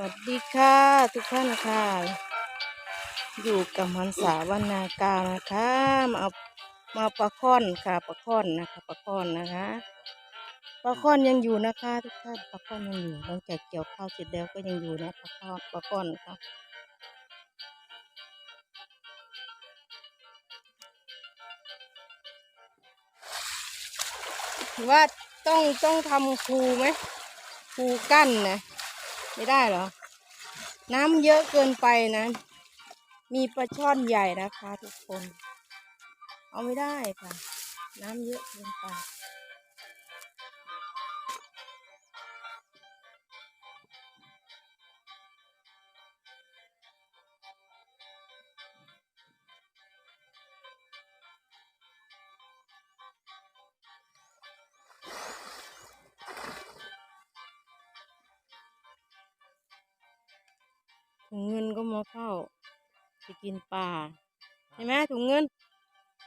วัสดีค่ะทุกท่านนะคะอยู่กับมันสาวรรณากานะคะมาเอามาปลาค่อนค่ะปลาค่อนนะคะปลาค่อนนะคะปลาค่อนยังอยู่นะคะ ทุกท่านปลาค่อนยังอยู่หลังจากเกี่ยวข้าวเสร็จแล้วก็ยังอยู่นะปลาค่อนปลาค่อนค่ะว่าต้องต้องทำคูไหมคูกั้นนะ ไม่ได้เหรอ น้ำเยอะเกินไปนะ มีปลาช่อนใหญ่นะคะทุกคน เอาไม่ได้ค่ะ น้ำเยอะเกินไป ถุงเงินก็มาเฝ้าจะกินปลาใช่ไหมถุงเงิน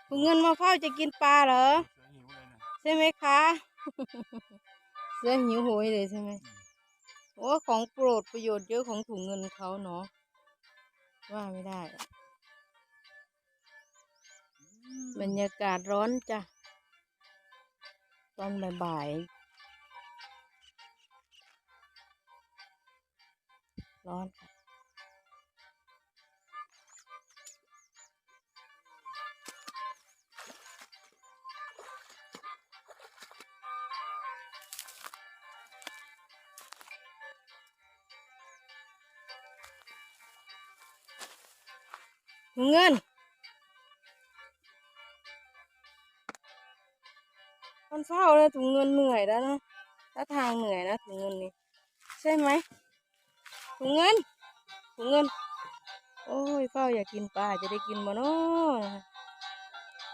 ถุงเงินมาเฝ้าจะกินปลาเหรอเสือหิวเลยนะใช่ไหมคะ เสื้อหิวโหยเลยใช่ไหมโอ้ของโปรดประโยชน์เยอะของถุงเงินเขาเนาะว่าไม่ได้ บรรยากาศร้อนจ้ะ ตอนบ่ายๆร้อนค่ะ เงินมันเฝ้าเลยถุงเงินเหนื่อยแล้วนะถ้าทางเหนื่อยนะถุงเงินนี่ใช่ไหมถุงเงินถุงเงิน โอ้ยเฝ้าอยากกินปลาจะได้กินบ่เนาะ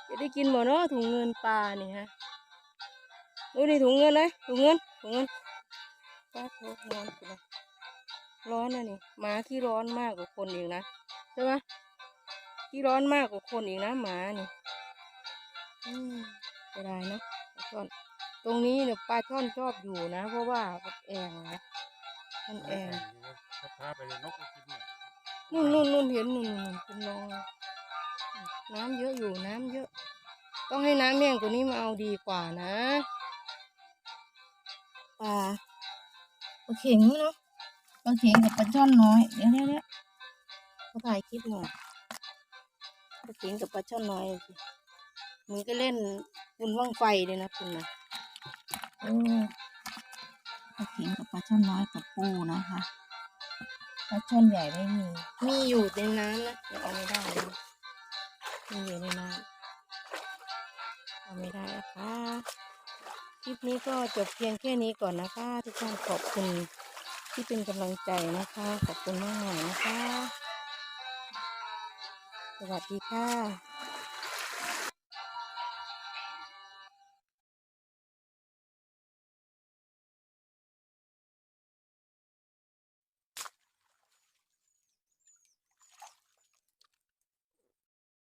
จะได้กินบ่เนาะถุงเงินปลานี่ฮะดูนี่ถุงเงินเลยถุงเงินถุงเงินปลาโถร้อนร้อนนะนี่หมาที่ร้อนมากกว่าคนอีกนะใช่ไหม ที่ร้อนมากกว่าคนอีกนะหมานี่อืมจะได้เนอะปลาช่อน ตรงนี้เนี่ยปลาช่อนชอบอยู่นะ เพราะว่ามันแองนะมันแองถ้าพาไปเลยนกก็กินเนี่ยนู่นนู่นนู่นเห็นนู่นนู่นนู่นเป็นรองน้ำเยอะอยู่น้ำเยอะ ต้องให้น้ำแห้งกว่านี้มาเอาดีกว่านะปลาปลาเข็งเนาะปลาเข็งกับปลาช่อนน้อยเดี๋ยวเดี๋ยวเดี๋ยวเขาถ่ายคลิปหน่อย ปลาเข็งกับปลาช่อนน้อยสิมึงก็เล่นบุญว่างไฟเลยนะคุณนะโอ้ปลาเข็งกับปลาช่อนน้อยกับปูนะคะปลาช่อนใหญ่ไม่มีมีอยู่ในน้ำนะยังเอาไม่ได้นะมีอยู่ในน้ำเอาไม่ได้นะคะคลิปนี้ก็จบเพียงแค่นี้ก่อนนะคะ ทุกท่านขอบคุณที่เป็นกำลังใจนะคะ ขอบคุณมากๆนะคะส วัสดีค่ะ